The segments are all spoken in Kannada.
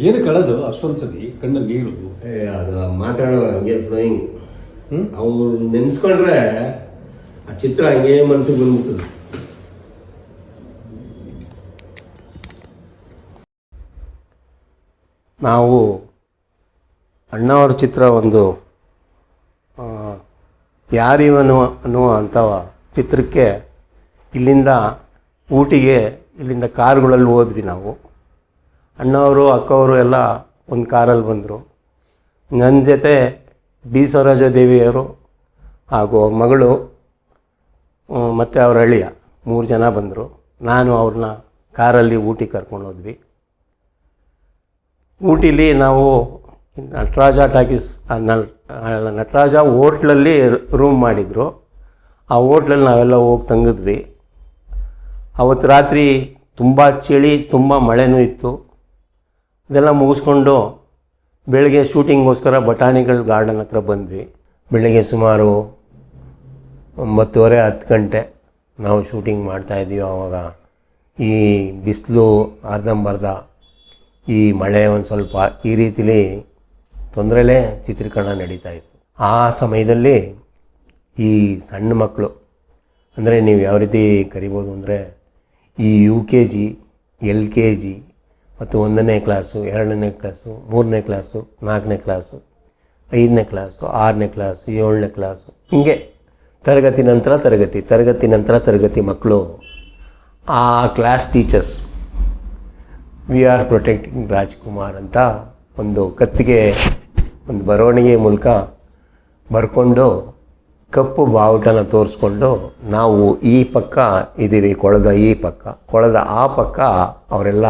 ಏನು ಕಳೆದು ಅಷ್ಟೊಂದು ಸತಿ ಕಣ್ಣ ನೀರು ಏ, ಅದು ಮಾತಾಡೋ ಹಂಗೆ ಫ್ಲೋಯಿಂಗ್ ಹ್ಮ್? ಅವ್ರು ನೆನ್ಸ್ಕೊಂಡ್ರೆ ಆ ಚಿತ್ರ ಹಂಗೆ ಮನ್ಸಿಗೆ ಬಂದ್ಬಿಡ್ತದೆ. ನಾವು ಅಣ್ಣವ್ರ ಚಿತ್ರ ಒಂದು ಆ, ಯಾರಿವನು ಅನ್ನುವ ಅಂಥ ಚಿತ್ರಕ್ಕೆ ಇಲ್ಲಿಂದ ಊಟಿಗೆ ಇಲ್ಲಿಂದ ಕಾರುಗಳಲ್ಲಿ ಹೋದ್ವಿ ನಾವು. ಅಣ್ಣವರು, ಅಕ್ಕವರು ಎಲ್ಲ ಒಂದು ಕಾರಲ್ಲಿ ಬಂದರು. ನನ್ನ ಜೊತೆ ಬಿ ಸ್ವರಾಜ ದೇವಿಯವರು ಹಾಗೂ ಮಗಳು ಮತ್ತು ಅವ್ರ ಅಳಿಯ ಮೂರು ಜನ ಬಂದರು. ನಾನು ಅವ್ರನ್ನ ಕಾರಲ್ಲಿ ಊಟಿ ಕರ್ಕೊಂಡು ಹೋದ್ವಿ. ಊಟಿಲಿ ನಾವು ನಟರಾಜ ಟಾಕೀಸ್ ನಟರಾಜ ಹೋಟ್ಲಲ್ಲಿ ರೂಮ್ ಮಾಡಿದರು. ಆ ಹೋಟ್ಲಲ್ಲಿ ನಾವೆಲ್ಲ ಹೋಗಿ ತಂಗಿದ್ವಿ. ಅವತ್ತು ರಾತ್ರಿ ತುಂಬ ಚಳಿ, ತುಂಬ ಮಳೆನೂ ಇತ್ತು. ಇದೆಲ್ಲ ಮುಗಿಸ್ಕೊಂಡು ಬೆಳಗ್ಗೆ ಶೂಟಿಂಗ್ಗೋಸ್ಕರ ಬಟಾಣಿಗಳ ಗಾರ್ಡನ್ ಹತ್ರ ಬಂದ್ವಿ. ಬೆಳಗ್ಗೆ ಸುಮಾರು ಒಂಬತ್ತುವರೆ, ಹತ್ತು ಗಂಟೆ ನಾವು ಶೂಟಿಂಗ್ ಮಾಡ್ತಾಯಿದ್ದೀವಿ ಆವಾಗ. ಈ ಬಿಸಿಲು, ಅರ್ಧಂಬರ್ಧ, ಈ ಮಳೆ ಒಂದು ಸ್ವಲ್ಪ ಈ ರೀತಿಲಿ ತೊಂದರೆಲೇ ಚಿತ್ರೀಕರಣ ನಡೀತಾ ಇತ್ತು. ಆ ಸಮಯದಲ್ಲಿ ಈ ಸಣ್ಣ ಮಕ್ಕಳು ಅಂದರೆ ನೀವು ಯಾವ ರೀತಿ ಕರಿಬೋದು ಅಂದರೆ ಈ U K G L K G ಮತ್ತು ಒಂದನೇ ಕ್ಲಾಸು, ಎರಡನೇ ಕ್ಲಾಸು, ಮೂರನೇ ಕ್ಲಾಸು, ನಾಲ್ಕನೇ ಕ್ಲಾಸು, ಐದನೇ ಕ್ಲಾಸು, ಆರನೇ ಕ್ಲಾಸು, ಏಳನೇ ಕ್ಲಾಸು. ಹಿಂಗೆ ತರಗತಿ ನಂತರ ತರಗತಿ ತರಗತಿ ನಂತರ ತರಗತಿ ಮಕ್ಕಳು, ಆ class teachers we are protecting Rajkumar ಅಂತ ಒಂದು ಕತ್ತಿಗೆ, ಒಂದು ಬರವಣಿಗೆ ಮೂಲಕ ಬರ್ಕೊಂಡು ಕಪ್ಪು ಬಾವುಟನ ತೋರಿಸ್ಕೊಂಡು ನಾವು ಈ ಪಕ್ಕ ಇದ್ದೀವಿ, ಕೊಳದ ಈ ಪಕ್ಕ, ಕೊಳದ ಆ ಪಕ್ಕ ಅವರೆಲ್ಲ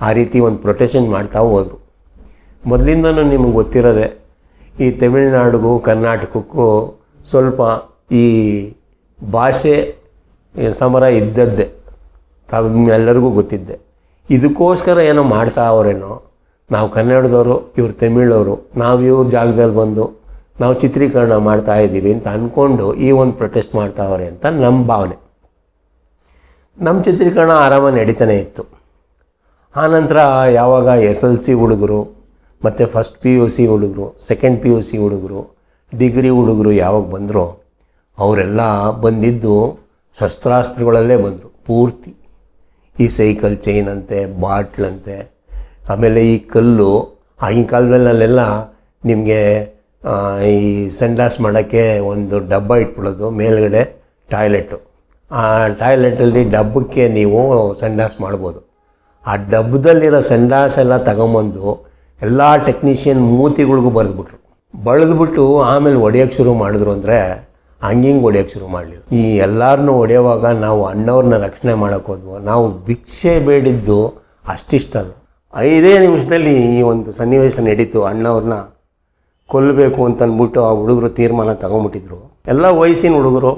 ಆ ರೀತಿ ಒಂದು ಪ್ರೊಟೆಕ್ಷನ್ ಮಾಡ್ತಾ ಹೋದರು. ಮೊದಲಿಂದನೂ ನಿಮಗೆ ಗೊತ್ತಿರೋದೆ ಈ ತಮಿಳುನಾಡಿಗೂ, ಕರ್ನಾಟಕಕ್ಕೂ ಸ್ವಲ್ಪ ಈ ಭಾಷೆ ಸಮರ ಇದ್ದದ್ದೇ. ತಮ್ಮೆಲ್ಲರಿಗೂ ಗೊತ್ತಿದ್ದೆ. ಇದಕ್ಕೋಸ್ಕರ ಏನೋ ಮಾಡ್ತಾ ಅವರೇನೋ. ನಾವು ಕನ್ನಡದವರು ಇವರು ತಮಿಳವರು, ನಾವು ಇವ್ರ ಜಾಗದಲ್ಲಿ ಬಂದು ನಾವು ಚಿತ್ರೀಕರಣ ಮಾಡ್ತಾ ಇದ್ದೀವಿ ಅಂತ ಅಂದ್ಕೊಂಡು ಈ ಒಂದು ಪ್ರೊಟೆಸ್ಟ್ ಮಾಡ್ತಾವ್ರೆ ಅಂತ ನಮ್ಮ ಭಾವನೆ. ನಮ್ಮ ಚಿತ್ರೀಕರಣ ಆರಾಮ ನಡೀತಾನೆ ಇತ್ತು. ಆನಂತರ ಯಾವಾಗ ಎಸ್ ಎಲ್ ಸಿ ಹುಡುಗರು, ಮತ್ತು ಫಸ್ಟ್ ಪಿ ಯು ಸಿ ಹುಡುಗರು ಸೆಕೆಂಡ್ ಪಿ ಯು ಸಿ ಹುಡುಗರು ಡಿಗ್ರಿ ಹುಡುಗರು ಯಾವಾಗ ಬಂದರೋ, ಅವರೆಲ್ಲ ಬಂದಿದ್ದು ಶಸ್ತ್ರಾಸ್ತ್ರಗಳಲ್ಲೇ ಬಂದರು, ಪೂರ್ತಿ. ಈ ಸೈಕಲ್ ಚೈನ್ ಅಂತೆ ಬಾಟ್ಲಂತೆ ಆಮೇಲೆ ಈ ಕಲ್ಲು, ಆಗಿನ ಕಾಲದಲ್ಲೆಲ್ಲ ನಿಮಗೆ ಈ ಸಂಡಾಸ್ ಮಾಡೋಕ್ಕೆ ಒಂದು ಡಬ್ಬ ಇಟ್ಬಿಡೋದು, ಮೇಲ್ಗಡೆ ಟಾಯ್ಲೆಟು ಆ ಟಾಯ್ಲೆಟಲ್ಲಿ ಡಬ್ಬಕ್ಕೆ ನೀವು ಸಂಡಾಸ್ ಮಾಡ್ಬೋದು. ಆ ಡಬ್ಬದಲ್ಲಿರೋ ಸಂಡಾಸ್ ಎಲ್ಲ ತಗೊಂಬಂದು ಎಲ್ಲ ಟೆಕ್ನಿಷಿಯನ್ ಮೂತಿಗಳಿಗೂ ಬರೆದ್ಬಿಟ್ರು. ಬಳಿದ್ಬಿಟ್ಟು ಆಮೇಲೆ ಹೊಡೆಯೋಕ್ಕೆ ಶುರು ಮಾಡಿದ್ರು ಅಂದರೆ ಹಂಗಿಂಗೆ ಹೊಡೆಯೋಕ್ಕೆ ಶುರು ಮಾಡಲಿಲ್ಲ. ಈ ಎಲ್ಲರನ್ನೂ ಹೊಡೆಯುವಾಗ ನಾವು ಅಣ್ಣವ್ರನ್ನ ರಕ್ಷಣೆ ಮಾಡೋಕ್ಕೆ ಹೋದ್ವು. ನಾವು ಭಿಕ್ಷೆ ಬೇಡಿದ್ದು ಅಷ್ಟಿಷ್ಟಲ್ಲ ಐದೇ ನಿಮಿಷದಲ್ಲಿ ಈ ಒಂದು ಸನ್ನಿವೇಶ ನಡೀತು. ಅಣ್ಣವ್ರನ್ನ ಕೊಲ್ಲಬೇಕು ಅಂತಂದ್ಬಿಟ್ಟು ಆ ಹುಡುಗರು ತೀರ್ಮಾನ ತಗೊಂಬಿಟ್ಟಿದ್ರು. ಎಲ್ಲ ವಯಸ್ಸಿನ ಹುಡುಗರು.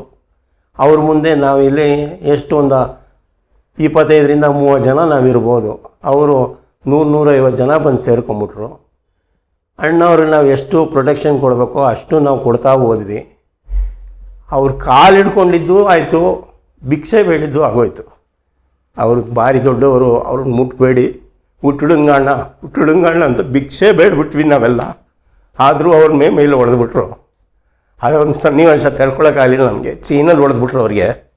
ಅವ್ರ ಮುಂದೆ ನಾವು ಇಲ್ಲಿ ಎಷ್ಟು ಒಂದು ಇಪ್ಪತ್ತೈದರಿಂದ ಮೂವತ್ತು ಜನ ನಾವಿರ್ಬೋದು. ಅವರು ನೂರು ನೂರೈವತ್ತು ಜನ ಬಂದು ಸೇರ್ಕೊಂಬಿಟ್ರು. ಅಣ್ಣವ್ರಿಗೆ ನಾವು ಎಷ್ಟು ಪ್ರೊಟೆಕ್ಷನ್ ಕೊಡಬೇಕೋ ಅಷ್ಟು ನಾವು ಕೊಡ್ತಾ ಹೋದ್ವಿ. ಅವ್ರು ಕಾಲು ಹಿಡ್ಕೊಂಡಿದ್ದು ಆಯಿತು, ಭಿಕ್ಷೆ ಬೇಡಿದ್ದು ಆಗೋಯ್ತು. ಅವರು ಭಾರಿ ದೊಡ್ಡವರು, ಅವ್ರನ್ನ ಮುಟ್ಬೇಡಿ. ಹುಟ್ಟುಡುಂಗಣ್ಣ ಹುಟ್ಟುಡುಂಗಣ್ಣ ಅಂತ ಭಿಕ್ಷೆ ಬೇಡ್ಬಿಟ್ವಿ ನಾವೆಲ್ಲ. ಆದರೂ ಅವ್ರ ಮೇ ಮೇಲೆ ಹೊಡೆದ್ಬಿಟ್ರು ಅದೊಂದು ಸನ್ನಿವೇಶ ತಡ್ಕೊಳಕ್ಕಾಗಲಿಲ್ಲ ನಮಗೆ. ಚೀನಲ್ಲಿ ಹೊಡೆದ್ಬಿಟ್ರು ಅವ್ರಿಗೆ.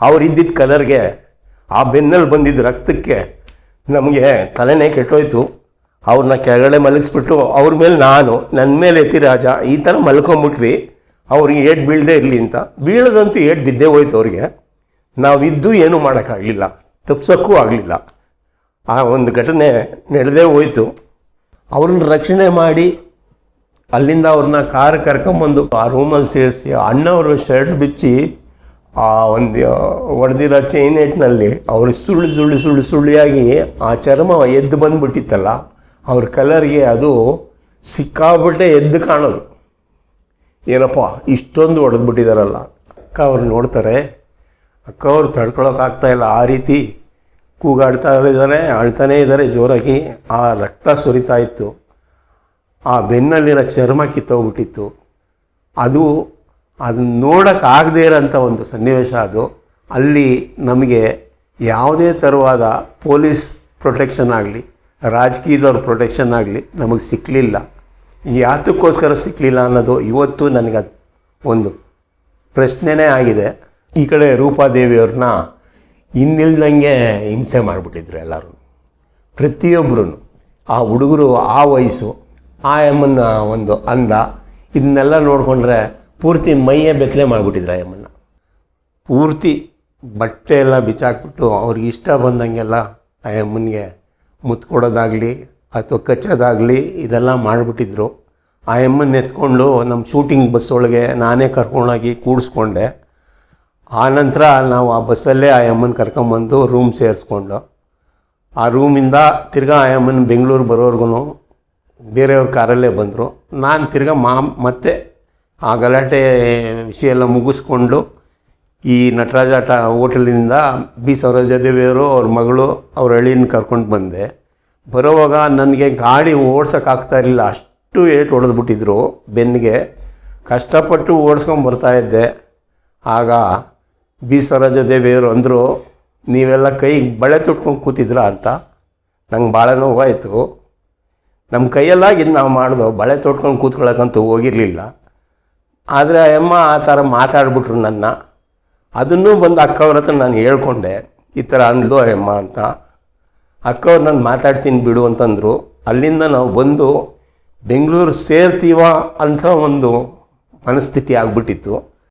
ಅವ್ರು ಇದ್ದಿದ್ದ ಕಲರ್ಗೆ ಆ ಬೆನ್ನಲ್ಲಿ ಬಂದಿದ್ದ ರಕ್ತಕ್ಕೆ ನಮಗೆ ತಲೆನೇ ಕೆಟ್ಟೋಯ್ತು. ಅವ್ರನ್ನ ಕೆಳಗಡೆ ಮಲಗಿಸ್ಬಿಟ್ಟು ಅವ್ರ ಮೇಲೆ ನಾನು ನನ್ನ ಮೇಲೆ ಎತ್ತಿ ರಾಜ, ಈ ಥರ ಮಲ್ಕೊಂಬಿಟ್ವಿ. ಅವ್ರಿಗೆ ಏಟ್ ಬೀಳದೇ ಇರಲಿ ಅಂತ. ಬೀಳದಂತೂ ಏಟ್ ಬಿದ್ದೇ ಹೋಯ್ತು ಅವ್ರಿಗೆ. ನಾವಿದ್ದು ಏನೂ ಮಾಡೋಕ್ಕಾಗಲಿಲ್ಲ. ತಪ್ಸೋಕ್ಕೂ ಆಗಲಿಲ್ಲ. ಆ ಒಂದು ಘಟನೆ ನಡೆದೇ ಹೋಯ್ತು. ಅವ್ರನ್ನ ರಕ್ಷಣೆ ಮಾಡಿ ಅಲ್ಲಿಂದ ಅವ್ರನ್ನ ಕಾರ್ ಕರ್ಕೊಂಬಂದು ಆ ರೂಮಲ್ಲಿ ಸೇರಿಸಿ ಅಣ್ಣವರು ಶರ್ಟ್ ಬಿಚ್ಚಿ ಆ ಒಂದು ಹೊಡೆದಿರೋ ಚೈನೇಟ್ನಲ್ಲಿ ಅವರು ಸುಳ್ಳು ಸುಳ್ಳು ಸುಳ್ಳು, ಸುಳ್ಳಿಯಾಗಿ ಆ ಚರ್ಮ ಎದ್ದು ಬಂದುಬಿಟ್ಟಿತ್ತಲ್ಲ, ಅವ್ರ ಕಲರ್ಗೆ ಅದು ಸಿಕ್ಕಾಬಿಟ್ಟೆ ಎದ್ದು ಕಾಣೋದು. ಏನಪ್ಪ, ಇಷ್ಟೊಂದು ಹೊಡೆದ್ಬಿಟ್ಟಿದಾರಲ್ಲ ಅಕ್ಕ ಅವ್ರು ನೋಡ್ತಾರೆ, ಅಕ್ಕ ಅವ್ರು ತಡ್ಕೊಳೋಕ್ಕಾಗ್ತಾಯಿಲ್ಲ ಆ ರೀತಿ ಕೂಗಾಡ್ತಾ ಇದ್ದಾರೆ, ಅಳ್ತಾನೇ ಇದ್ದಾರೆ ಜೋರಾಗಿ. ಆ ರಕ್ತ ಸುರಿತಾ ಇತ್ತು. ಆ ಬೆನ್ನಲ್ಲಿರೋ ಚರ್ಮ ಕಿತ್ತೋಗ್ಬಿಟ್ಟಿತ್ತು. ಅದು ಅದನ್ನ ನೋಡೋಕ್ಕಾಗದೇ ಇರೋಂಥ ಒಂದು ಸನ್ನಿವೇಶ ಅದು. ಅಲ್ಲಿ ನಮಗೆ ಯಾವುದೇ ಥರವಾದ ಪೊಲೀಸ್ ಪ್ರೊಟೆಕ್ಷನ್ ಆಗಲಿ, ರಾಜಕೀಯದವ್ರ ಪ್ರೊಟೆಕ್ಷನ್ ಆಗಲಿ ನಮಗೆ ಸಿಕ್ಕಲಿಲ್ಲ ಯಾತಕ್ಕೋಸ್ಕರ ಸಿಕ್ಕಲಿಲ್ಲ ಅನ್ನೋದು ಇವತ್ತು ನನಗದು ಒಂದು ಪ್ರಶ್ನೆನೇ ಆಗಿದೆ. ಈ ಕಡೆ ರೂಪಾದೇವಿಯವ್ರನ್ನ ಇನ್ನಿಲ್ದಂಗೆ ಹಿಂಸೆ ಮಾಡಿಬಿಟ್ಟಿದ್ರು ಎಲ್ಲರೂ. ಪ್ರತಿಯೊಬ್ಬರೂ ಆ ಹುಡುಗರು ಆ ವಯಸ್ಸು, ಆ ಎಮ್ಮನ್ನ ಒಂದು ಅಂದ. ಇದನ್ನೆಲ್ಲ ನೋಡಿಕೊಂಡ್ರೆ ಪೂರ್ತಿ ಮೈಯೇ ಬೆತ್ತಲೆ ಮಾಡಿಬಿಟ್ಟಿದ್ರು ಆಯಮ್ಮನ್ನ ಪೂರ್ತಿ ಬಟ್ಟೆ ಎಲ್ಲ ಬಿಚ್ಚಾಕ್ಬಿಟ್ಟು ಅವ್ರಿಗೆ ಇಷ್ಟ ಬಂದಂಗೆಲ್ಲ ಆಯಮ್ಮನಿಗೆ ಮುತ್ಕೊಡೋದಾಗಲಿ ಅಥವಾ ಕಚ್ಚೋದಾಗಲಿ ಇದೆಲ್ಲ ಮಾಡಿಬಿಟ್ಟಿದ್ರು. ಆ ಅಮ್ಮನ್ನ ಎತ್ಕೊಂಡು ನಮ್ಮ ಶೂಟಿಂಗ್ ಬಸ್ ಒಳಗೆ ನಾನೇ ಕರ್ಕೊಂಡೋಗಿ ಕೂಡಿಸ್ಕೊಂಡೆ. ಆನಂತರ ನಾವು ಆ ಬಸ್ಸಲ್ಲೇ ಆ ಅಮ್ಮನ ಕರ್ಕೊಂಬಂದು ರೂಮ್ ಸೇರಿಸ್ಕೊಂಡು. ಆ ರೂಮಿಂದ ತಿರ್ಗಾ ಆಯಮ್ಮನ ಬೆಂಗಳೂರು ಬರೋರ್ಗು ಬೇರೆಯವ್ರ ಕಾರಲ್ಲೇ ಬಂದರು. ನಾನು ತಿರ್ಗಾ ಮಾ ಮತ್ತೆ ಆ ಗಲಾಟೆ ವಿಷಯ ಎಲ್ಲ ಮುಗಿಸ್ಕೊಂಡು ಈ ನಟರಾಜ ಟ ಹೋಟೆಲಿಂದ ಬಿ ಸರೋಜಾದೇವಿಯವರು ಅವ್ರ ಮಗಳು, ಅವ್ರ ಹಳ್ಳಿನ ಕರ್ಕೊಂಡು ಬಂದೆ. ಬರೋವಾಗ ನನಗೆ ಗಾಡಿ ಓಡ್ಸೋಕ್ಕಾಗ್ತಾ ಇರಲಿಲ್ಲ. ಅಷ್ಟು ಏಟು ಹೊಡೆದ್ಬಿಟ್ಟಿದ್ರು ಬೆನ್ನಿಗೆ. ಕಷ್ಟಪಟ್ಟು ಓಡಿಸ್ಕೊಂಡು ಬರ್ತಾ ಇದ್ದೆ. ಆಗ ಬಿ ಸರೋಜಾದೇವಿಯವರು ಅಂದರು, ನೀವೆಲ್ಲ ಕೈಗೆ ಬಳೆ ತುಟ್ಕೊಂಡು ಕೂತಿದ್ರ ಅಂತ? ನಂಗೆ ಭಾಳ ನೋವಾಯಿತು. ನಮ್ಮ ಕೈಯಲ್ಲಾಗಿದ್ದು ನಾವು ಮಾಡಿದೋ, ಬಳೆ ತೊಟ್ಕೊಂಡು ಕೂತ್ಕೊಳ್ಳೋಕ್ಕಂತೂ ಹೋಗಿರಲಿಲ್ಲ. ಆದರೆ ಅಮ್ಮ ಆ ಥರ ಮಾತಾಡ್ಬಿಟ್ರು ನನ್ನ. ಅದನ್ನೂ ಬಂದು ಅಕ್ಕವ್ರ ಹತ್ರ ನಾನು ಹೇಳ್ಕೊಂಡೆ, ಈ ಥರ ಅಂದ್ಲು ಅಮ್ಮ ಅಂತ. ಅಕ್ಕವ್ರು ನಾನು ಮಾತಾಡ್ತೀನಿ ಬಿಡು ಅಂತಂದರು. ಅಲ್ಲಿಂದ ನಾವು ಬಂದು ಬೆಂಗಳೂರು ಸೇರ್ತೀವ ಅಂತ ಒಂದು ಮನಸ್ಥಿತಿ ಆಗಿಬಿಟ್ಟಿತ್ತು.